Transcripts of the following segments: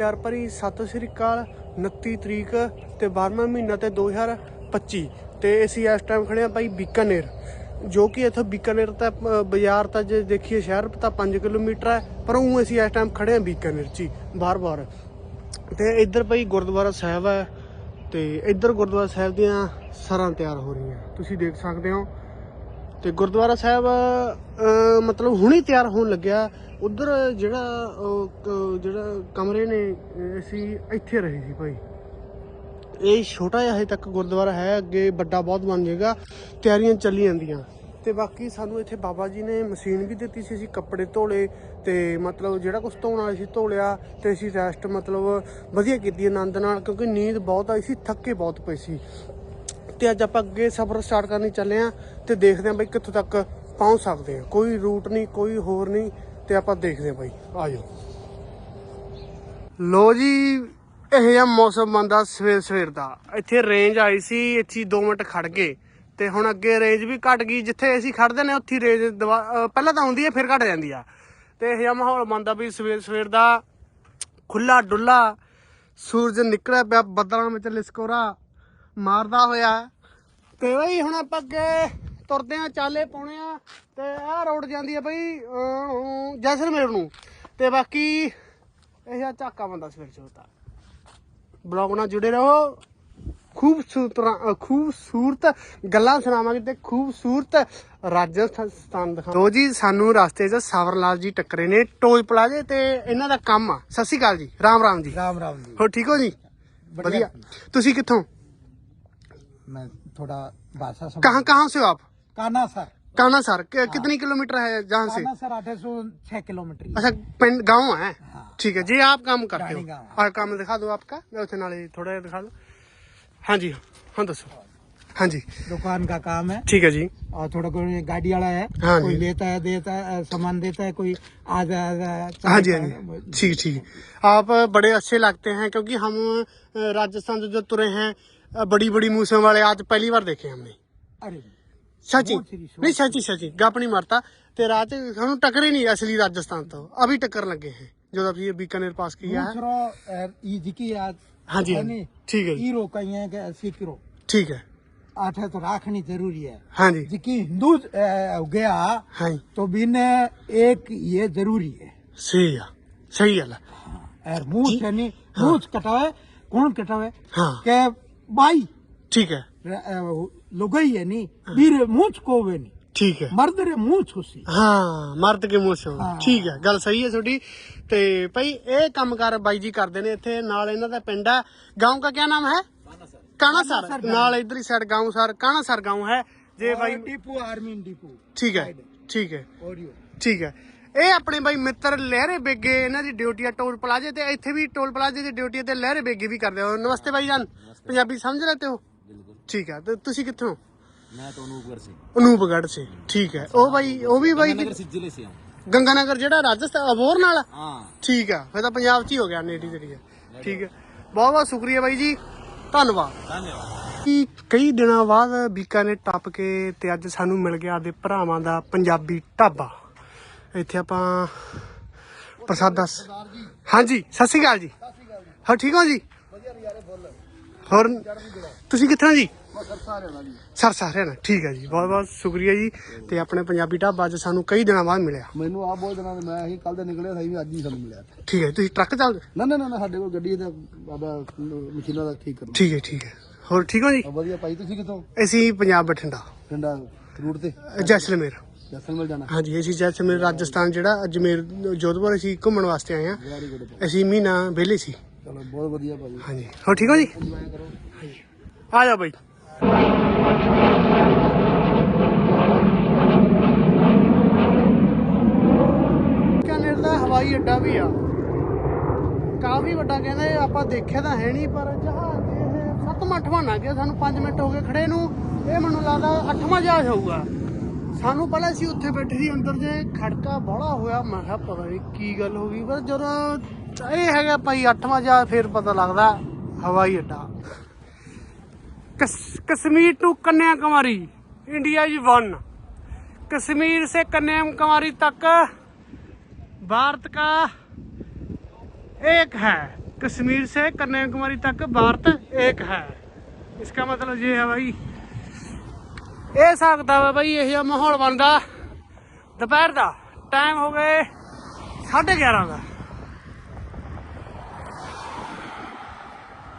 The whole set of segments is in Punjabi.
ਪਿਆਰ ਭਰੀ ਸਤਿ ਸ੍ਰੀ ਅਕਾਲ 29 ਤਰੀਕ ਤੇ 12ਵਾਂ ਮਹੀਨਾ ਤੇ 2025 ਤੇ ਅਸੀਂ ਇਸ ਟਾਈਮ ਖੜੇ ਆ ਭਾਈ ਬੀਕਾਨੇਰ, ਜੋ ਕਿ ਇੱਥੋਂ ਬੀਕਾਨੇਰ ਤਾਂ ਬਾਜ਼ਾਰ ਤਾਂ ਜੇ ਦੇਖੀਏ ਸ਼ਹਿਰ ਤਾਂ 5 ਕਿਲੋਮੀਟਰ ਹੈ, ਪਰ ਉਹ ਅਸੀਂ ਇਸ ਟਾਈਮ ਖੜੇ ਆ ਬੀਕਾਨੇਰ 'ਚ ਹੀ ਬਾਰ-ਬਾਰ ਤੇ ਇੱਧਰ ਭਾਈ ਗੁਰਦੁਆਰਾ ਸਾਹਿਬ ਹੈ ਤੇ ਇੱਧਰ ਗੁਰਦੁਆਰਾ ਸਾਹਿਬ ਦੀਆਂ ਸਰਾਂ ਤਿਆਰ ਹੋ ਰਹੀਆਂ, ਤੁਸੀਂ ਦੇਖ ਸਕਦੇ ਹੋ। ਤੇ ਗੁਰਦੁਆਰਾ ਸਾਹਿਬ ਮਤਲਬ ਹੁਣੇ ਤਿਆਰ ਹੋਣ ਲੱਗਿਆ। ਉਧਰ ਜਿਹੜਾ ਜਿਹੜਾ ਕਮਰੇ ਨੇ ਅਸੀਂ ਇੱਥੇ ਰਹੇ ਸੀ ਭਾਈ। ਇਹ ਛੋਟਾ ਜਿਹਾ ਹਜੇ ਤੱਕ ਗੁਰਦੁਆਰਾ ਹੈ, ਅੱਗੇ ਵੱਡਾ ਬਹੁਤ ਬਣ ਜਾਏਗਾ। ਤਿਆਰੀਆਂ ਚੱਲੀ ਜਾਂਦੀਆਂ। ਤੇ ਬਾਕੀ ਸਾਨੂੰ ਇੱਥੇ ਬਾਬਾ ਜੀ ਨੇ ਮਸ਼ੀਨ ਵੀ ਦਿੱਤੀ ਸੀ, ਅਸੀਂ ਕੱਪੜੇ ਧੋਲੇ ਤੇ ਮਤਲਬ ਜਿਹੜਾ ਕੁਝ ਧੋਣ ਵਾਲਾ ਸੀ ਧੋ ਲਿਆ ਤੇ ਅਸੀਂ ਰੈਸਟ ਮਤਲਬ ਵਧੀਆ ਕੀਤੀ। ਆਨੰਦ ਨਾਲ, ਕਿਉਂਕਿ ਨੀਂਦ ਬਹੁਤ ਆਈ ਸੀ, ਥੱਕੇ ਬਹੁਤ ਪਏ ਸੀ। ਤੇ ਅੱਜ ਆਪਾਂ ਅੱਗੇ ਸਫ਼ਰ ਸਟਾਰਟ ਕਰਨੀ ਚੱਲੇ ਆ ਤੇ ਦੇਖਦੇ ਆ ਬਈ ਕਿੱਥੋਂ ਤੱਕ ਪਹੁੰਚ ਸਕਦੇ ਆ ਕੋਈ ਰੂਟ ਨਹੀਂ, ਕੋਈ ਹੋਰ ਨਹੀਂ ਤੇ ਆਪਾਂ ਦੇਖਦੇ ਆ ਬਈ। ਆਜੋ ਲੋ ਜੀ, ਇਹ ਜਿਹਾ ਮੌਸਮ ਬੰਦਾ ਸਵੇਰ ਸਵੇਰ ਦਾ। ਇੱਥੇ ਰੇਂਜ ਆਈ ਸੀ, ਇੱਥੇ 2 ਮਿੰਟ ਖੜ ਗਏ ਤੇ ਹੁਣ ਅੱਗੇ ਰੇਂਜ ਵੀ ਘਟ ਗਈ। ਜਿੱਥੇ ਅਸੀਂ ਖੜਦੇ ਨੇ, ਉੱਥੇ ਰੇਂਜ ਦੁਬਾ- ਪਹਿਲਾਂ ਤਾਂ ਆਉਂਦੀ ਹੈ, ਫਿਰ ਘਟ ਜਾਂਦੀ ਆ। ਤੇ ਇਹ ਜਿਹਾ ਮਾਹੌਲ ਬੰਦਾ ਵੀ ਸਵੇਰ ਸਵੇਰ ਦਾ ਖੁੱਲਾ ਡੁੱਲਾ ਸੂਰਜ ਨਿਕਲਿਆ ਪਿਆ ਬੱਦਲਾਂ ਵਿੱਚ ਲਿਸਕੋਰਾ। ਮਾਰਦਾ ਹੋਇਆ। ਤੇ ਬਈ ਹੁਣ ਆਪਾਂ ਅੱਗੇ ਤੁਰਦੇ ਆ ਚਾਲੇ ਪਾਉਣੇ ਆ ਤੇ ਆਹ ਰੋਡ ਜਾਂਦੀ ਆ ਬਈ ਜੈਸਲਮੇਰ ਨੂੰ। ਤੇ ਬਾਕੀ ਇਹ ਆ ਝਾਕਾ ਬੰਦਾ ਸਵੇਰ ਚੋਤਾ ਬਲੌਗ ਨਾਲ ਜੁੜੇ ਰਹੋ। ਖੂਬਸੂਰਤ ਖੂਬਸੂਰਤ ਗੱਲਾਂ ਸੁਣਾਵਾਂਗੇ ਤੇ ਖੂਬਸੂਰਤ ਰਾਜਸਥਾਨ ਦਿਖਾ ਲੋ ਜੀ ਸਾਨੂੰ ਰਸਤੇ 'ਚ ਸਾਵਰ ਲਾਲ ਜੀ ਟੱਕਰੇ ਨੇ ਟੋਲ ਪਲਾਜ਼ੇ ਤੇ ਇਹਨਾਂ ਦਾ ਕੰਮ ਆ। ਸਤਿ ਸ਼੍ਰੀ ਅਕਾਲ ਜੀ। ਰਾਮ ਰਾਮ ਜੀ। ਰਾਮ ਰਾਮ ਜੀ। ਹੋ ਠੀਕ ਹੋ ਜੀ? ਵਧੀਆ। ਤੁਸੀਂ ਕਿੱਥੋਂ? मैं थोड़ा भाषा कहाँ कहाँ से हो आप? काना सर। काना सर कि- कितनी किलोमीटर है जहाँ से? सर आठ सौ छह किलोमीटर अच्छा पिंड गाँव है? हाँ। ठीक है जी आप काम करते हो। और काम दिखा दो आपका। मैं उसे नाले थोड़ा दिखा दो। हाँ जी हाँ दसो। हाँ जी। दुकान का काम है। ठीक है जी। और थोड़ा कोई गाड़ी वाला है। हाँ कोई लेता है देता है सामान देता है कोई आ जा हाँ जी हाँ जी। ठीक ठीक। आप बड़े अच्छे लगते हैं क्योंकि हम राजस्थान से जो तुरे हैं बड़ी बड़ी मूछों वाले आज पहली बार देखे हमने। अरे सची। नहीं सची सची। गप नहीं मारता। ते रात हम टकरे नहीं असली राजस्थान तो। अभी टक्कर लगे हैं जो अभी बीकानेर पास किया है। जिकी आज हाँ जी है हाँ जी? ठीक है जी। ई है कि अस्सी ठीक है। आठ तो राखनी ज़रूरी है। हाँ जी। जिकी हिंदू गया हाँ तो बिन एक ये ज़रूरी है। सही है। सही है। और मूछ है। नहीं मूछ कटावे कौन कटावे हाँ। के बाई ठीक है लुगाई है नहीं बीर मूछ को वे नहीं ਠੀਕ ਹੈ मर्द रे मूछ उसी ਹਾਂ ਮਰਦ ਕੇ ਮੂੰਹ ਚੋਂ ਹਾਂ। ਠੀਕ ਹੈ ਗੱਲ ਸਹੀ ਹੈ ਤੁਹਾਡੀ ਤੇ ਭਾਈ ਇਹ ਕੰਮਕਾਰ ਬਾਈ ਜੀ ਕਰਦੇ ਨੇ ਇੱਥੇ ਨਾਲ ਇਹਨਾਂ ਦਾ ਪਿੰਡ ਹੈ गांव का क्या नाम है काना सर ਨਾਲ ਇਧਰ ਹੀ ਸਾਈਡ गांव सर काना सर गांव है ਜੇ और ਬਾਈ डिपो आर्मी डिपो ਠੀਕ ਹੈ ਠੀਕ ਹੈ और यो ਠੀਕ ਹੈ ਇਹ ਆਪਣੇ ਬਾਈ ਮਿੱਤਰ ਲਹਿਰੇ ਬੇਗੇ ਇਹਨਾਂ ਦੀ ਡਿਊਟੀ ਆ ਟੋਲ ਪਲਾਜ਼ੇ ਤੇ ਇੱਥੇ ਵੀ ਟੋਲ ਪਲਾਜ਼ੇ ਦੀ ਡਿਊਟੀ ਤੇ ਲਹਿਰੇ ਬੇਗੇ ਵੀ ਕਰਦੇ ਹੋ ਨਮਸਤੇ ਬਾਈ ਜਾਨ ਪੰਜਾਬੀ ਸਮਝ ਲੈਤੇ ਹੋ ਠੀਕ ਹੈ ਤੇ ਤੁਸੀਂ ਕਿੱਥੋਂ मैं तो अनूपगढ़ से ਅਨੂਪਗੜ੍ਹ ਸੇ ਠੀਕ ਹੈ ਉਹ ਬਾਈ ਉਹ ਵੀ ਬਾਈ नगर से जिले से हूँ ਗੰਗਾਨਗਰ ਜਿਹੜਾ ਰਾਜਸਥਾਨ ਅਬੋਰ ਨਾਲ ਆ? हाँ ਠੀਕ ਆ ਫਿਰ ਤਾਂ ਪੰਜਾਬ 'ਚ ਹੀ ਹੋ ਗਿਆ ਨੇੜੀ ਤੇੜੀ ਠੀਕ ਹੈ ਬਹੁਤ ਬਹੁਤ ਸ਼ੁਕਰੀਆ ਬਾਈ ਜੀ ਧੰਨਵਾਦ धन्यवाद ਕਿ ਕਈ ਦਿਨਾਂ ਬਾਅਦ ਬੀਕਾਨੇਰ ਟੱਪ ਕੇ ਤੇ ਅੱਜ ਸਾਨੂੰ ਮਿਲ ਗਿਆ ਆਦੇ ਭਰਾਵਾਂ ਦਾ ਪੰਜਾਬੀ ਢਾਬਾ ਇੱਥੇ ਆਪਾਂ ਪ੍ਰਸਾਦਾ ਸ- ਹਾਂਜੀ ਸਤਿ ਸ਼੍ਰੀ ਅਕਾਲ ਜੀ ਹਾਂ ਠੀਕ ਹੋ ਜੀ ਹੋਰ ਤੁਸੀਂ ਕਿੱਥੋਂ ਜੀ? ਸਰ ਸਾਰੇ ਨਾ ਠੀਕ ਹੈ ਜੀ ਬਹੁਤ ਬਹੁਤ ਸ਼ੁਕਰੀਆ ਜੀ ਤੇ ਆਪਣੇ ਪੰਜਾਬੀ ਢਾਬਾ ਅੱਜ ਸਾਨੂੰ ਕਈ ਦਿਨਾਂ ਬਾਅਦ ਮਿਲਿਆ। ਮੈਨੂੰ ਆ ਬਹੁਤ ਦਿਨਾਂ ਮੈਂ ਅਸੀਂ ਕੱਲ ਦੇ ਨਿਕਲੇ ਸਹੀ ਵੀ ਅੱਜ ਹੀ ਸਾਨੂੰ ਮਿਲਿਆ। ਠੀਕ ਹੈ ਤੁਸੀਂ ਟਰੱਕ ਚੱਲਦੇ? ਨਾ ਨਾ ਨਾ ਸਾਡੇ ਕੋਲ ਗੱਡੀ ਦਾ ਬਾਬਾ ਮਸ਼ੀਨਾਂ ਦਾ ਠੀਕ ਕਰਨਾ। ਠੀਕ ਹੈ ਠੀਕ ਹੈ। ਹੋਰ ਠੀਕ ਹੋ ਜੀ? ਆ ਵਧੀਆ ਭਾਈ ਤੁਸੀਂ ਕਿੱਥੋਂ? ਅਸੀਂ ਪੰਜਾਬ ਬਠਿੰਡਾ। ਪਿੰਡਾ ਰੂਟ ਤੇ? ਜੈਸਲਮੇਰ। ਜਸਲਮੇਰ ਜਾਣਾ। ਹਾਂਜੀ ਅਸੀਂ ਜੈਸਲਮੇਰ ਰਾਜਸਥਾਨ ਜਿਹੜਾ ਅਜਮੇਰ ਜੋਧਪੁਰ ਅਸੀਂ ਘੁੰਮਣ ਵਾਸਤੇ ਆਏ ਗੁੱਡ ਅਸੀਂ ਮਹੀਨਾ ਵਿਹਲੇ ਸੀ। ਚਲੋ ਬਹੁਤ ਵਧੀਆ ਭਾਈ ਹਾਂਜੀ। ਹੋਰ ਠੀਕ ਹੋ ਜੀ? ਆ ਜਾ ਬਾਈ। ਕੈਨੇਡਾ ਦਾ ਹਵਾਈ ਅੱਡਾ ਵੀ ਆ। ਕਾਫੀ ਵੱਡਾ ਕਹਿੰਦੇ ਆਪਾਂ ਦੇਖਿਆ ਤਾਂ ਹੈ ਨਹੀਂ ਪਰ ਜਹਾਜ਼ ਇਹ ਸੱਤਵਾਂ ਅੱਠਵਾਂ ਨਾ ਗਿਆ। ਸਾਨੂੰ 5 ਮਿੰਟ ਹੋ ਗਏ ਖੜੇ ਨੂੰ। ਇਹ ਮੈਨੂੰ ਲੱਗਦਾ ਅੱਠਵਾਂ ਜਹਾਜ਼ ਹੋਊਗਾ। ਸਾਨੂੰ ਪਹਿਲਾਂ ਸੀ ਉੱਥੇ ਬੈਠੇ ਸੀ ਅੰਦਰ ਜੇ ਖੜਕਾ ਬੜਾ ਹੋਇਆ। ਮੈਂ ਕਿਹਾ ਪਤਾ ਨਹੀਂ ਕੀ ਗੱਲ ਹੋ ਗਈ। ਪਰ ਜਦੋਂ ਇਹ ਹੈਗਾ ਭਾਈ ਅੱਠਵਾਂ ਜਹਾਜ਼ ਫਿਰ ਪਤਾ ਲੱਗਦਾ ਹਵਾਈ ਅੱਡਾ कस- Kashmir to Kanyakumari India is one Kashmir से कन्याकुमारी तक भारत का एक है कश्मीर से कन्याकुमारी तक भारत एक है इसका मतलब ये है भाई ਇਹ ਹਿਸਾਬ ਕਿਤਾਬ ਹੈ ਬਈ ਇਹ ਜਿਹਾ ਮਾਹੌਲ ਬਣਦਾ ਦੁਪਹਿਰ ਦਾ ਟਾਈਮ ਹੋ ਗਏ 11:30 ਦਾ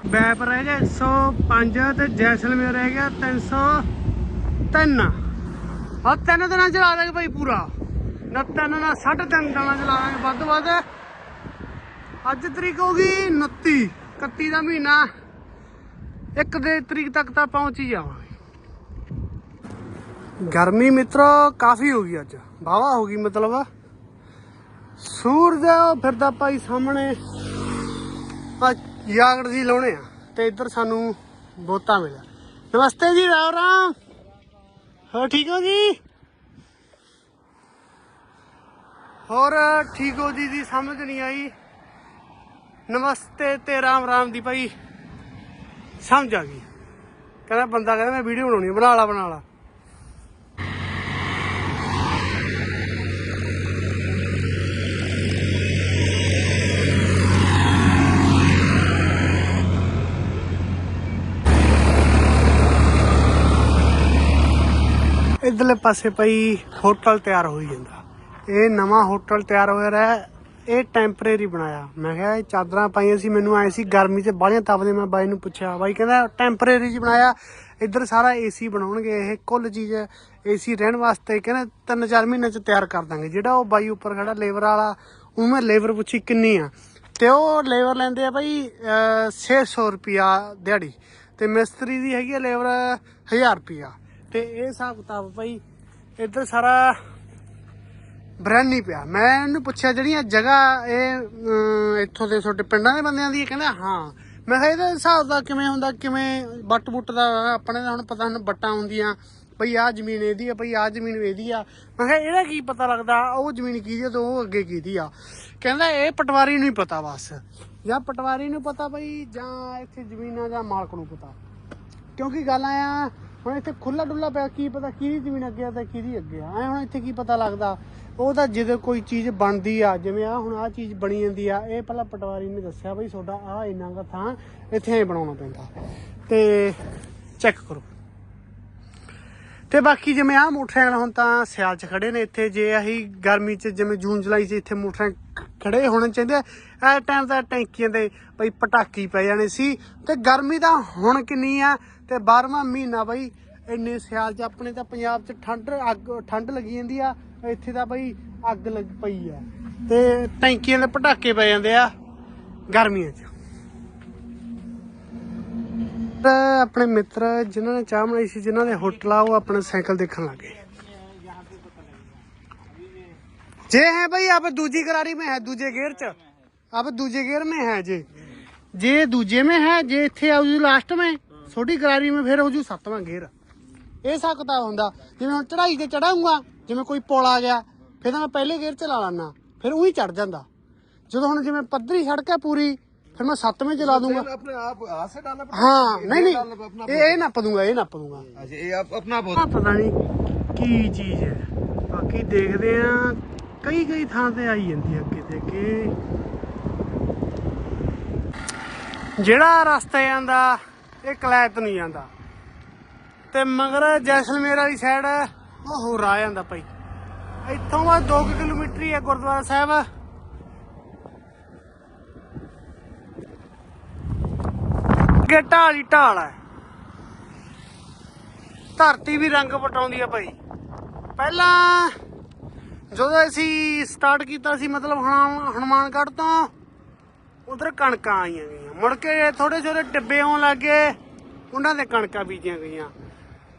ਬੈਪ ਰਹਿ ਗਿਆ 105 ਤੇ ਜੈਸਲਮੇਰ ਰਹਿ ਗਿਆ 303 ਆ ਤਿੰਨ। ਦਿਨਾਂ ਚ ਲਾ ਦਾਂਗੇ ਭਾਈ ਪੂਰਾ। ਨਾ ਤਿੰਨ, ਨਾ ਸਾਢੇ ਤਿੰਨ ਦਿਨਾਂ ਚਲਾ ਲਾ ਵੱਧ ਵੱਧ। ਅੱਜ ਤਰੀਕ ਹੋ ਗਈ 29 31 ਦਾ ਮਹੀਨਾ। ਇੱਕ ਦੇ ਤਰੀਕ ਤੱਕ ਤਾਂ ਪਹੁੰਚ ਹੀ ਜਾਵਾਂਗੇ। ਗਰਮੀ ਮਿੱਤਰੋ, ਕਾਫੀ ਹੋ ਗਈ ਅੱਜ। ਵਾਹਵਾ ਹੋ ਗਈ ਮਤਲਬ। ਸੂਰਜ ਫਿਰਦਾ ਭਾਈ ਸਾਹਮਣੇ। ਆ ਯਾਗੜ ਜੀ ਲਾਉਣੇ ਆ ਤੇ ਇੱਧਰ ਸਾਨੂੰ ਬੋਤਾ ਮਿਲਿਆ। ਨਮਸਤੇ ਜੀ, ਰਾਮ ਰਾਮ। ਹੋ ਠੀਕ ਹੋ ਜੀ? ਹੋਰ ਠੀਕ ਹੋ ਜੀ ਦੀ ਸਮਝ ਨਹੀਂ ਆਈ। ਨਮਸਤੇ ਤੇ ਰਾਮ ਰਾਮ ਦੀ ਭਾਈ। ਸਮਝ ਆ ਗਈ। ਕਹਿੰਦਾ ਬੰਦਾ ਕਹਿੰਦਾ ਮੈਂ ਵੀਡੀਓ ਬਣਾਉਣੀ ਬਣਾ ਲਾ ਬਣਾ ਲਾ। ਇਧਰਲੇ ਪਾਸੇ ਪਈ ਹੋਟਲ ਤਿਆਰ ਹੋਈ ਜਾਂਦਾ। ਇਹ ਨਵਾਂ ਹੋਟਲ ਤਿਆਰ ਹੋਇਆ ਰਿਹਾ। ਇਹ ਟੈਂਪਰੇਰੀ ਬਣਾਇਆ। ਮੈਂ ਕਿਹਾ ਇਹ ਚਾਦਰਾਂ ਪਾਈਆਂ ਸੀ, ਮੈਨੂੰ ਆਏ ਸੀ ਗਰਮੀ ਤੇ ਬਾਹਲੀਆਂ ਤਪਦੇ ਮੈਂ ਬਾਈ ਨੂੰ ਪੁੱਛਿਆ, ਬਾਈ ਕਹਿੰਦਾ ਟੈਂਪਰੇਰੀ ਜੀ ਬਣਾਇਆ। ਇੱਧਰ ਸਾਰਾ ਏਸੀ ਬਣਾਉਣਗੇ, ਇਹ ਕੁੱਲ ਚੀਜ਼ ਏਸੀ ਰਹਿਣ ਵਾਸਤੇ ਕਹਿੰਦਾ ਤਿੰਨ ਚਾਰ ਮਹੀਨੇ ਚ ਤਿਆਰ ਕਰ ਦਾਂਗੇ। ਜਿਹੜਾ ਉਹ ਬਾਈ ਉੱਪਰ ਖੜਾ, ਲੇਬਰ ਵਾਲਾ ਉਹ ਮੈਂ ਲੇਬਰ ਪੁੱਛੀ ਕਿੰਨੀ ਆ। ਤੇ ਉਹ ਲੇਬਰ ਲੈਂਦੇ ਆ ਬਾਈ, ਅਹ 600 ਰੁਪਿਆ ਦਿਹਾੜੀ। ਤੇ ਮਿਸਤਰੀ ਦੀ ਹੈਗੀ ਆ ਲੇਬਰ 1000 ਰੁਪਿਆ ਤੇ ਇਹ ਹਿਸਾਬ ਕਿਤਾਬ ਭਾਈ ਇੱਧਰ ਸਾਰਾ ਬ੍ਰੈਂਡ ਨਹੀਂ ਪਿਆ। ਮੈਂ ਇਹਨੂੰ ਪੁੱਛਿਆ, ਜਿਹੜੀਆਂ ਜਗ੍ਹਾ ਇਹ ਇੱਥੋਂ ਦੇ ਤੁਹਾਡੇ ਪਿੰਡਾਂ ਦੇ ਬੰਦਿਆਂ ਦੀ ਹੈ? ਕਹਿੰਦਾ, ਹਾਂ। ਮੈਂ ਕਿਹਾ ਇਹਦਾ ਹਿਸਾਬ ਦਾ ਕਿਵੇਂ ਹੁੰਦਾ, ਕਿਵੇਂ ਬੱਟ ਬੁੱਟ ਦਾ ਆਪਣੇ ਦਾ ਹੁਣ ਪਤਾ ਹੁਣ ਬੱਟਾਂ ਹੁੰਦੀਆਂ ਭਈ ਆਹ ਜ਼ਮੀਨ ਇਹਦੀ ਆ ਭਈ ਆਹ ਜ਼ਮੀਨ ਇਹਦੀ ਆ। ਮੈਂ ਕਿਹਾ ਇਹਦਾ ਕੀ ਪਤਾ ਲੱਗਦਾ, ਉਹ ਜ਼ਮੀਨ ਕਿਹਦੀ ਆ ਤੇ ਉਹ ਅੱਗੇ ਕਿਹਦੀ ਆ। ਕਹਿੰਦਾ ਇਹ ਪਟਵਾਰੀ ਨੂੰ ਹੀ ਪਤਾ ਬਸ। ਜਾਂ ਪਟਵਾਰੀ ਨੂੰ ਪਤਾ ਭਈ ਜਾਂ ਇੱਥੇ ਜ਼ਮੀਨਾਂ ਜਾਂ ਮਾਲਕ ਨੂੰ ਪਤਾ। ਕਿਉਂਕਿ ਗੱਲ ਆ ਹੁਣ ਇੱਥੇ ਖੁੱਲਾ ਡੁੱਲਾ ਪਿਆ, ਕੀ ਪਤਾ ਕਿਹਦੀ ਜ਼ਮੀਨ ਅੱਗੇ ਆ ਤੇ ਕਿਹਦੀ ਅੱਗੇ ਆ। ਐ ਹੁਣ ਇੱਥੇ ਕੀ ਪਤਾ ਲੱਗਦਾ। ਉਹ ਤਾਂ ਜਦੋਂ ਕੋਈ ਚੀਜ਼ ਬਣਦੀ ਆ, ਜਿਵੇਂ ਆ ਹੁਣ ਆ ਚੀਜ਼ ਬਣੀ ਜਾਂਦੀ ਆ, ਇਹ ਪਹਿਲਾਂ ਪਟਵਾਰੀ ਨੇ ਦੱਸਿਆ ਬਈ ਤੁਹਾਡਾ ਆ ਇੰਨਾ ਕੁ ਥਾਂ, ਇੱਥੇ ਐ ਬਣਾਉਣਾ ਪੈਂਦਾ। ਤੇ ਚੈੱਕ ਕਰੋ। ਤੇ ਬਾਕੀ ਜਿਵੇਂ ਆ ਮੋਟਰਸਾਈਕਲ ਹੁਣ ਤਾਂ ਸਿਆਲ 'ਚ ਖੜੇ ਨੇ, ਇੱਥੇ ਜੇ ਅਸੀਂ ਗਰਮੀ 'ਚ ਜਿਵੇਂ ਜੂਨ ਜੁਲਾਈ 'ਚ ਇੱਥੇ ਮੋਟਰਸਾਈਕਲ ਖੜੇ ਹੋਣੇ ਚਾਹੀਦੇ ਐ ਟਾਈਮ ਤਾਂ ਟੈਂਕੀਆਂ ਦੇ ਬਈ ਪਟਾਕੀ ਪੈ ਜਾਣੇ ਸੀ ਤੇ ਗਰਮੀ ਤਾਂ ਹੁਣ ਕਿੰਨੀ ਆ ਤੇ 12ਵਾਂ ਮਹੀਨਾ ਬਈ ਇੰਨੇ ਸਿਆਲ 'ਚ ਆਪਣੇ ਤਾਂ ਪੰਜਾਬ 'ਚ ਠੰਡ, ਅੱਗ, ਠੰਡ ਲੱਗੀ ਜਾਂਦੀ ਆ, ਇੱਥੇ ਤਾਂ ਬਈ ਅੱਗ ਲੱਗ ਪਈ ਆ। ਤੇ ਟੈਂਕੀਆਂ ਦੇ ਪਟਾਕੇ ਪੈ ਜਾਂਦੇ ਆ ਗਰਮੀਆਂ 'ਚ। ਆਪਣੇ ਮਿੱਤਰ ਜਿਨ੍ਹਾਂ ਨੇ ਚਾਹ ਬਣਾਈ ਸੀ, ਜਿਨ੍ਹਾਂ ਦੇ ਹੋਟਲ ਆ, ਉਹ ਆਪਣਾ ਸਾਈਕਲ ਦੇਖਣ ਲੱਗੇ जे है भाई आप दूजी करारी में है दूजे गेयर च आप दूजे गेयर में है जे जे दूजे में है ਜੇ ਇੱਥੇ ਆਉ ਜੂ ਲਾਸਟ में ਛੋਟੀ ਕਰਾਰੀ में ਫਿਰ ਹੋ ਜੂ ਸੱਤਵਾਂ ਗੇਅਰ ਇਹ ਹਿਸਾਬ ਕਿਤਾਬ ਹੁੰਦਾ ਜਿਵੇਂ ਹੁਣ ਚੜਾਈ ਤੇ ਚੜਾਉਂਗਾ ਜਿਵੇਂ ਕੋਈ ਪੁਲ ਆ ਗਿਆ ਫਿਰ ਤਾਂ ਮੈਂ ਪਹਿਲੇ ਗੇਅਰ ਚ ਲਾ ਲੈਣਾ ਫਿਰ ਉਹੀ ਚੜ ਜਾਂਦਾ ਜਦੋਂ ਹੁਣ ਜਿਵੇਂ ਪੱਧਰੀ ਸੜਕ ਹੈ ਪੂਰੀ ਫਿਰ ਮੈਂ ਸੱਤਵੇਂ ਚ ਲਾ ਦੂੰਗਾ अपने आप हाथ से डालना ਹਾਂ ਨਹੀਂ ਨਹੀਂ ਇਹ ਇਹ ਨੱਪ ਦੂੰਗਾ ਇਹ ਨੱਪ ਦੂੰਗਾ अच्छा ये आप अपना ਆ ਪਤਾ ਨਹੀਂ ਕੀ ਚੀਜ਼ ਹੈ ਬਾਕੀ ਦੇਖਦੇ ਆ ਕਈ ਕਈ ਥਾਂ ਤੇ ਆਈ ਜਾਂਦੀ ਹੈ ਅੱਗੇ ਤੇ ਅੱਗੇ। ਜਿਹੜਾ ਰਸਤਾ ਜਾਂਦਾ ਇਹ ਕਲੈਤ ਨਹੀਂ ਜਾਂਦਾ ਤੇ ਮਗਰ ਜੈਸਲਮੇਰ ਵਾਲੀ ਸਾਈਡ ਉਹ ਹੋਰ ਆ ਜਾਂਦਾ ਭਾਈ। ਇੱਥੋਂ ਬਾਅਦ 2 ਕਿਲੋਮੀਟਰ ਹੀ ਹੈ ਗੁਰਦੁਆਰਾ ਸਾਹਿਬ। ਅੱਗੇ ਢਾਲ ਹੀ ਢਾਲ ਹੈ। ਧਰਤੀ ਵੀ ਰੰਗ ਪਟਾਉਂਦੀ ਆ ਭਾਈ। ਪਹਿਲਾਂ ਜਦੋਂ ਅਸੀਂ ਸਟਾਰਟ ਕੀਤਾ ਸੀ, ਮਤਲਬ ਹਨੂੰਮਾਨ- ਹਨੂੰਮਾਨਗੜ੍ਹ ਤੋਂ, ਉਧਰ ਕਣਕਾਂ ਆਈਆਂ ਗਈਆਂ। ਮੁੜ ਕੇ ਥੋੜੇ ਥੋੜੇ ਟਿੱਬੇ ਆਉਣ ਲੱਗੇ, ਉਹਨਾਂ ਦੇ ਕਣਕਾਂ ਬੀਜੀਆਂ ਗਈਆਂ।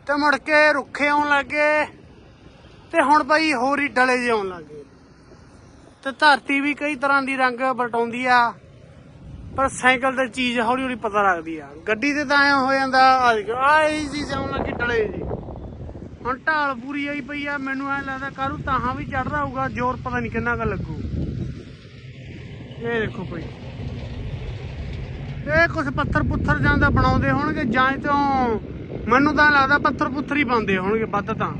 ਤੇ ਮੁੜ ਕੇ ਰੁੱਖੇ ਆਉਣ ਲੱਗੇ, ਤੇ ਹੁਣ ਭਾਈ ਹੋਰ ਹੀ ਡਲੇ ਜਿਹੇ ਆਉਣ ਲੱਗੇ। ਤੇ ਧਰਤੀ ਵੀ ਕਈ ਤਰ੍ਹਾਂ ਦੀ ਰੰਗ ਪਟਾਉਂਦੀ ਆ, ਪਰ ਸਾਈਕਲ ਤੇ ਚੀਜ਼ ਹੌਲੀ ਹੌਲੀ ਪਤਾ ਲੱਗਦੀ ਆ। ਗੱਡੀ ਤੇ ਤਾਂ ਐ ਹੋ ਜਾਂਦਾ ਆ ਦੇਖੋ ਆ ਇਹ ਚੀਜ਼ ਆਉਣ ਲੱਗੀ, ਡਲੇ ਜੀ ਹੁਣ ਢਾਲ ਪੂਰੀ ਆਈ ਪਈ ਆ, ਮੈਨੂੰ ਐ ਲੱਗਦਾ ਕਾਰੂ ਤਾਹਾਂ ਵੀ ਚੜਦਾ ਹੋਊਗਾ, ਜ਼ੋਰ ਪਤਾ ਨਹੀਂ ਕਿੰਨਾ ਕੁ ਲੱਗੂ। ਇਹ ਦੇਖੋ ਭਾਈ। ਇਹ ਕੁਝ ਪੱਥਰ ਪੁੱਥਰ ਜਾਂਦਾ ਬਣਾਉਂਦੇ ਹੋਣਗੇ, ਜਾਂ ਤੋਂ ਮੈਨੂੰ ਤਾਂ ਲੱਗਦਾ ਪੱਥਰ ਪੁੱਥਰ ਹੀ ਪਾਉਂਦੇ ਹੋਣਗੇ, ਵੱਧ ਤਾਂ।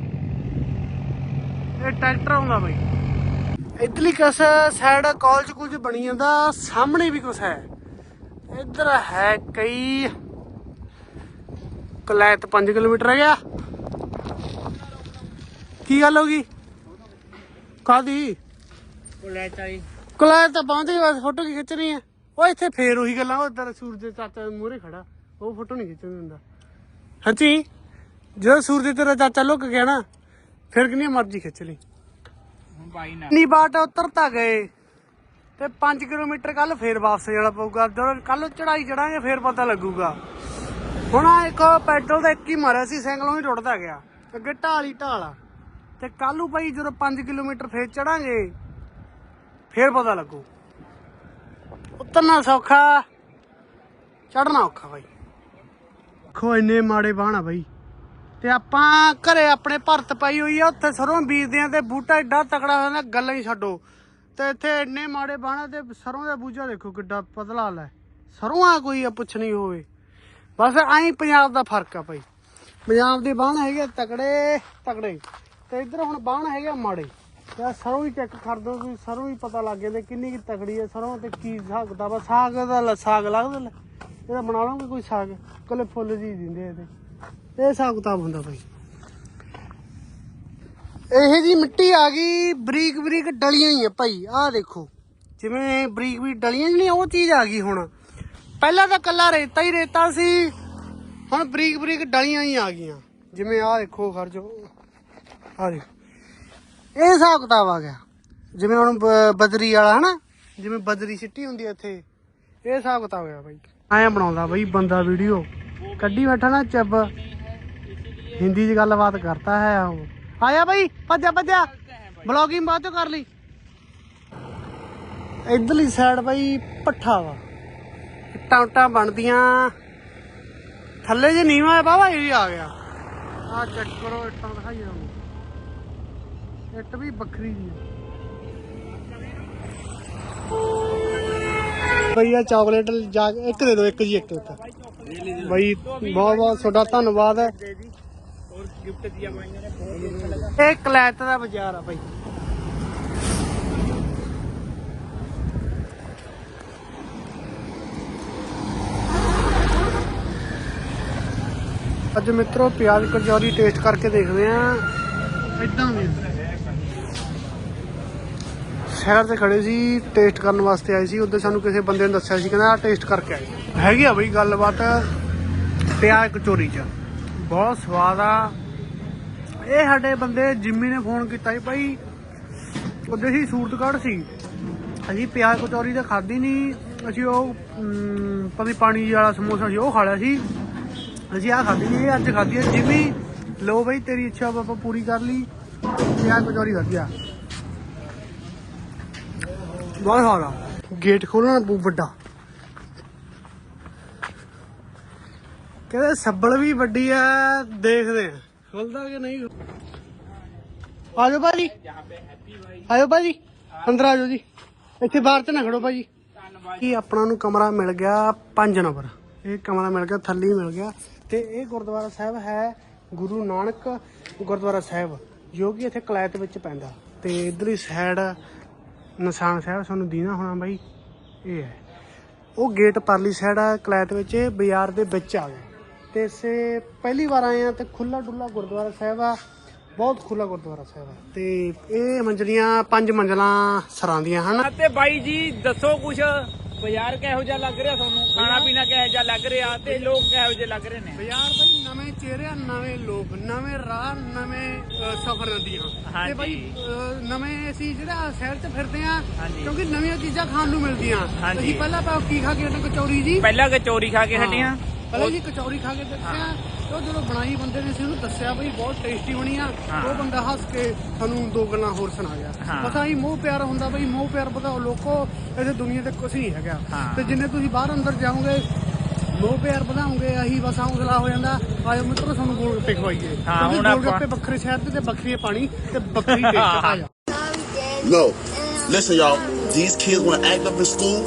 ਇਹ ਟਰੈਕਟਰ ਆਉਂਦਾ ਬਾਈ। ਇਟਲੀ ਕਸ ਸਾਈਡ ਕਾਲਜ ਕੁਝ ਬਣੀ ਜਾਂਦਾ, ਸਾਹਮਣੇ ਵੀ ਕੁਝ ਹੈ। ਇੱਧਰ ਹੈ ਕਈ, ਕਲੈਤ 5 ਕਿਲੋਮੀਟਰ ਰਹਿ ਗਿਆ ਕੀ ਗੱਲ ਹੋ ਗਈ? ਕਾਦੀ ਕਲੈਤ ਤਾਂ ਪਹੁੰਚ ਗਈ ਬਸ ਫੋਟੋ ਕੀ ਖਿੱਚਣੀ ਹੈ ਉਹ ਇੱਥੇ ਫੇਰ ਉਹੀ ਗੱਲਾਂ ਉਹ ਤੇਰਾ ਸੂਰਜ ਦੇ ਚਾਚਾ ਮੂਹਰੇ ਖੜਾ। ਉਹ ਫੋਟੋ ਨਹੀਂ ਖਿੱਚਣ ਦਿੰਦਾ। ਹਾਂਜੀ ਜਦੋਂ ਸੂਰਜ ਤੇਰਾ ਚਾਚਾ ਲੁੱਕ ਗਿਆ ਨਾ ਫਿਰ ਕਿੰਨੀ ਮਰਜ਼ੀ ਖਿੱਚ ਲਈ। ਬਾਈ ਨਾ। ਨੀ ਬਾਟ ਉਤਰ ਤਾਂ ਗਏ। ਤੇ 5 ਕਿਲੋਮੀਟਰ ਕੱਲ ਫੇਰ ਵਾਪਸ ਜਾਣਾ ਪਊਗਾ। ਜਦੋਂ ਕੱਲ ਚੜਾਈ ਚੜਾਂਗੇ ਫੇਰ ਪਤਾ ਲੱਗੂਗਾ। ਹੁਣ ਆਹ ਇੱਕ ਪੈਟਰੋਲ ਦਾ ਇੱਕ ਹੀ ਮਾਰਿਆ ਸੀ ਸਾਈਕਲੋਂ ਹੀ ਟੁੱਟਦਾ ਗਿਆ। ਅੱਗੇ ਢਾਲ ਹੀ ਢਾਲ ਆ। ਤੇ ਕੱਲੂ ਭਾਈ ਜਦੋਂ 5 ਕਿਲੋਮੀਟਰ ਫੇਰ ਚੜਾਂਗੇ, ਫੇਰ ਪਤਾ ਲੱਗੂ। ਉਤਰਨਾ ਸੌਖਾ ਚੜਨਾ ਔਖਾ ਭਾਈ। ਖੋ ਇੰਨੇ ਮਾੜੇ ਬਾਣ ਆ ਭਾਈ। ਤੇ ਆਪਾਂ ਘਰੇ ਆਪਣੇ ਭਰਤ ਪਾਈ ਹੋਈ ਆ, ਉੱਥੇ ਸਰੋਂ ਬੀਜਦੇ ਆ ਤੇ ਬੂਟਾ ਏਡਾ ਤਕੜਾ ਹੋ ਜਾਂਦਾ ਗੱਲਾਂ ਹੀ ਛੱਡੋ। ਤੇ ਇੱਥੇ ਇੰਨੇ ਮਾੜੇ ਬਾਣਾ ਤੇ ਸਰੋਂ ਦਾ ਬੂਝਾ ਦੇਖੋ ਕਿੱਡਾ ਪਤਲਾ ਲੈ। ਸਰੋਂ ਆ ਕੋਈ ਆ ਪੁੱਛਣੀ ਹੋਵੇ। ਬਸ ਐਂ ਪੰਜਾਬ ਦਾ ਫ਼ਰਕ ਆ ਭਾਈ। ਪੰਜਾਬ ਦੇ ਬਾਣ ਹੈਗੇ ਤਕੜੇ ਤਕੜੇ। ਤੇ ਇੱਧਰ ਹੁਣ ਬਾਣ ਹੈਗੇ ਆ ਮਾੜੇ। ਤੇ ਆਹ ਸਰੋਂ ਹੀ ਚੈੱਕ ਕਰ ਦੋ ਤੁਸੀਂ, ਸਰੋਂ ਹੀ ਪਤਾ ਲੱਗ ਜਾਂਦਾ ਕਿੰਨੀ ਕੀ ਤਕੜੀ ਹੈ ਸਰੋਂ ਤੇ ਕੀ ਹਿਸਾਬ ਵਾ ਸਾਗ ਦਾ ਲ- ਸਾਗ ਲੱਗਦਾ ਲੈ, ਇਹਦਾ ਬਣਾ ਲਵਾਂਗੇ ਕੋਈ ਸਾਗ? ਕੱਲੇ ਫੁੱਲ ਜੀ ਦਿੰਦੇ ਇਹਦੇ। ਇਹ ਹਿਸਾਬ ਕਿਤਾਬ ਹੁੰਦਾ ਭਾਈ ਇਹ ਜੀ ਮਿੱਟੀ ਆ ਗਈ, ਬਰੀਕ ਬਰੀਕ ਡਲੀਆਂ ਹੀ ਆ ਭਾਈ। ਆਹ ਦੇਖੋ, ਜਿਵੇਂ ਬਰੀਕ ਬਰੀਕ ਡਲੀਆਂ ਨਹੀਂ ਉਹ ਚੀਜ਼ ਆ ਗਈ ਹੁਣ। ਪਹਿਲਾਂ ਤਾਂ ਕੱਲਾ ਰੇਤਾ ਹੀ ਰੇਤਾ ਸੀ, ਹੁਣ ਬਰੀਕ ਬਰੀਕ ਡਲੀਆਂ ਹੀ ਆ ਗਈਆਂ। ਜਿਵੇਂ ਆਹ ਦੇਖੋ ਖਰਜੋ ਆਹ ਦੇਖੋ। ਇਹ ਹਿਸਾਬ ਕਿਤਾਬ ਆ ਗਿਆ। ਜਿਵੇਂ ਹੁਣ ਬ- ਬਦਰੀ ਵਾਲਾ, ਹਨਾ? ਜਿਵੇਂ ਬਦਰੀ ਸਿੱਟੀ ਹੁੰਦੀ ਆ ਇੱਥੇ। ਇਹ ਹਿਸਾਬ ਕਿਤਾਬ ਆ ਬਾਈ। ਐਂ ਬਣਾਉਂਦਾ ਬਾਈ ਬੰਦਾ ਵੀਡੀਓ। ਕੱਢੀ ਬੈਠਾ ਨਾ ਚੱਬ ਹਿੰਦੀ 'ਚ ਗੱਲਬਾਤ ਕਰਤਾ ਹੈ ਉਹ। ਆਇਆ ਬਾਈ, ਭੱਜਾ ਭੱਜਾ। ਬਲੌਗਿੰਗ ਬਾਅਦ ਚੋਂ ਕਰ ਲਈ। ਇਧਰਲੀ ਸਾਈਡ ਬਾਈ ਪੱਠਾ ਵਾ। ਇੱਟਾਂ ਉੱਟਾਂ ਬਣਦੀਆਂ। ਥੱਲੇ ਜੇ ਨੀਵਾ ਹੈ ਬਾਬਾ ਇਹ ਵੀ ਆ ਗਿਆ। ਆ ਚੈੱਕ ਕਰੋ, ਇੱਟਾਂ ਦਿਖਾਈ ਤੁਹਾਨੂੰ। ਇੱਟ ਵੀ ਵੱਖਰੀ ਜੀ। ਭਈਆ ਚਾਕਲੇਟ ਜਾ ਕੇ ਇੱਕ ਦੇ ਦਿਓ ਇੱਕ ਜੀ ਇੱਕ ਇੱਕ। ਬਈ ਬਹੁਤ ਬਹੁਤ ਤੁਹਾਡਾ ਧੰਨਵਾਦ ਹੈ। ਦਾ ਅੱਜ ਮਿੱਤਰੋ ਪਿਆਜ਼ ਕਚੌਰੀ ਟੇਸਟ ਕਰਕੇ ਦੇਖਦੇ ਆ ਇਦਾਂ ਵੀ ਸ਼ਹਿਰ ਤੇ ਖੜੇ ਸੀ ਟੇਸਟ ਕਰਨ ਵਾਸਤੇ ਆਏ ਸੀ ਉੱਧਰ ਸਾਨੂੰ ਕਿਸੇ ਬੰਦੇ ਨੇ ਦੱਸਿਆ ਸੀ ਕਹਿੰਦਾ ਆ ਟੇਸਟ ਕਰਕੇ ਆਏ। ਹੈਗੀ ਆ ਬਈ ਗੱਲਬਾਤ ਪਿਆਜ਼ ਕਚੌਰੀ ਚ। ਬਹੁਤ ਸਵਾਦ ਆ। ਇਹ ਸਾਡੇ ਬੰਦੇ ਜਿੰਮੀ ਨੇ ਫੋਨ ਕੀਤਾ ਸੀ ਭਾਈ ਉਹਦੇ ਸੀ ਸੂਰਤਗੜ੍ਹ ਸੀ। ਅਸੀਂ ਪਿਆਜ਼ ਕਚੌਰੀ ਤਾਂ ਖਾਧੀ ਨਹੀਂ ਅਸੀਂ ਉਹ ਅਮ, ਪਤਾ ਪਾਣੀ ਵਾਲਾ ਸਮੋਸਾ ਸੀ ਉਹ ਖਾ ਲਿਆ ਸੀ। ਅਸੀਂ ਆ ਖਾਧੀ ਨਹੀਂ ਇਹ ਅੱਜ ਖਾਧੀ ਜਿੰਮੀ ਲੋ ਬਈ ਤੇਰੀ ਇੱਛਾ ਆਪਾਂ ਪੂਰੀ ਕਰ ਲਈ ਪਿਆਜ਼ ਕਚੌਰੀ ਖਾਧੀ ਬਾਹਰ ਬਹੁਤ ਗੇਟ ਖੋਲਣਾ ਬੂ ਵੱਡਾ। ਕਹਿੰਦੇ ਸੱਬਲ ਵੀ ਵੱਡੀ ਆ ਦੇਖਦੇ ਆ ਖੁੱਲਦਾ ਕਿ ਨਹੀਂ? ਆਜੋ ਭਾਜੀ। ਆਜੋ ਭਾਜੀ। ਅੰਦਰ ਆਜੋ ਜੀ। ਇੱਥੇ ਬਾਹਰ ਤੇ ਨਾ ਖੜੋ ਭਾਜੀ। ਕੀ ਆਪਣਾ ਨੂੰ ਕਮਰਾ ਮਿਲ ਗਿਆ 5 ਨੰਬਰ। ਇਹ ਕਮਰਾ ਮਿਲ ਗਿਆ, ਥੱਲੇ ਮਿਲ ਗਿਆ। ਤੇ ਇਹ ਗੁਰਦੁਆਰਾ ਸਾਹਿਬ ਹੈ ਗੁਰੂ ਨਾਨਕ ਗੁਰਦੁਆਰਾ ਸਾਹਿਬ, ਜੋ ਕਿ ਇੱਥੇ ਕਲੈਤ ਵਿੱਚ ਪੈਂਦਾ। ਤੇ ਇਧਰਲੀ ਸਾਈਡ ਨਿਸ਼ਾਨ ਸਾਹਿਬ ਤੁਹਾਨੂੰ ਦੀਨਾ ਹੋਣਾ ਬਾਈ, ਇਹ ਹੈ। ਉਹ ਗੇਟ ਪਰਲੀ ਸਾਈਡ ਆ, ਕਲੈਤ ਵਿੱਚ ਇਹ ਬਾਜ਼ਾਰ ਦੇ ਵਿੱਚ ਆ ਗਿਆ ਤੇ ਇਸੇ ਪਹਿਲੀ ਵਾਰ ਆਏ ਆ ਤੇ ਖੁੱਲਾ ਡੁੱਲਾ ਗੁਰਦੁਆਰਾ ਸਾਹਿਬ ਆ, ਬਹੁਤ ਖੁੱਲਾ ਗੁਰਦੁਆਰਾ ਸਾਹਿਬ ਆ। ਤੇ ਇਹ ਮੰਜ਼ਲੀਆਂ ਪੰਜ ਮੰਜ਼ਲਾਂ ਸਰਾਂ ਦੀਆਂ ਹਨ। ਤੇ ਬਾਈ ਜੀ, ਦੱਸੋ ਕੁਛ, ਬਾਜ਼ਾਰ ਕਿਹੋ ਜਿਹਾ ਲੱਗ ਰਿਹਾ ਤੁਹਾਨੂੰ? ਖਾਣਾ ਪੀਣਾ ਕਿਹੋ ਜਿਹਾ ਲੱਗ ਰਿਹਾ ਤੇ ਲੋਕ ਕਿਹੋ ਜਿਹੇ ਲੱਗ ਰਹੇ ਨੇ ਬਾਜ਼ਾਰ ਬਈ ਨਵੇਂ ਚਿਹਰੇ ਆ, ਨਵੇਂ ਲੋਕ ਨਵੇਂ ਰਾਹ ਨਵੇਂ ਸਫ਼ਰ ਨਦੀਆਂ ਤੇ। ਬਈ ਨਵੇਂ ਅਸੀਂ ਜਿਹੜਾ ਸ਼ਹਿਰ 'ਚ ਫਿਰਦੇ ਆ। ਕਿਉਂਕਿ ਨਵੀਆਂ ਚੀਜ਼ਾਂ ਖਾਣ ਨੂੰ ਮਿਲਦੀਆਂ। ਅਸੀਂ ਪਹਿਲਾਂ ਆਪਾਂ ਕੀ ਖਾ ਕੇ ਹਟੇ ਕਚੌਰੀ ਜੀ ਪਹਿਲਾਂ ਕਚੋਰੀ ਖਾ ਕੇ ਹਟੀਆਂ ਪਹਿਲਾਂ ਜੀ ਕਚੌਰੀ ਖਾ ਕੇ ਦੇਖਿਆ ਉਹ ਜਦੋਂ ਬਣਾਈ ਬੰਦੇ ਨੇ ਸੀ ਉਹਨੂੰ ਦੱਸਿਆ ਬਈ ਬਹੁਤ ਟੇਸਟੀ ਬਣੀ ਆ। ਉਹ ਬੰਦਾ ਹੱਸ ਕੇ ਸਾਨੂੰ ਦੋ ਗੱਲਾਂ ਹੋਰ ਸੁਣਾ ਗਿਆ। ਪਤਾ ਹੀ ਮੋਹ ਪਿਆਰ ਹੁੰਦਾ ਬਈ ਮੋਹ ਪਿਆਰ ਪਤਾ ਲੋਕੋ ਇਹਦੇ ਦੁਨੀਆ ਤੇ ਕੁਝ ਨਹੀਂ ਹੈਗਾ। ਤੇ ਜਿੰਨੇ ਤੁਸੀਂ ਬਾਹਰ ਅੰਦਰ ਜਾਓਗੇ ਮੋਹ ਪਿਆਰ ਵਧਾਉਂਗੇ ਆਹੀ ਬਸ ਹੌਸਲਾ ਹੋ ਜਾਂਦਾ ਆਜੋ ਮਿੱਤਰੋ ਸਾਨੂੰ ਗੋਲ ਗੱਪੇ ਖਵਾਈਏ ਹਾਂ, ਹੁਣ ਗੋਲ ਆਪਾਂ- ਗੱਪੇ ਵੱਖਰੇ ਸ਼ਹਿਰ ਦੇ ਤੇ ਵੱਖਰੀ ਪਾਣੀ ਤੇ ਵੱਖਰੀ ਟੇਸਟ ਆ ਜਾ No. Listen, y'all. These kids want to act up in school.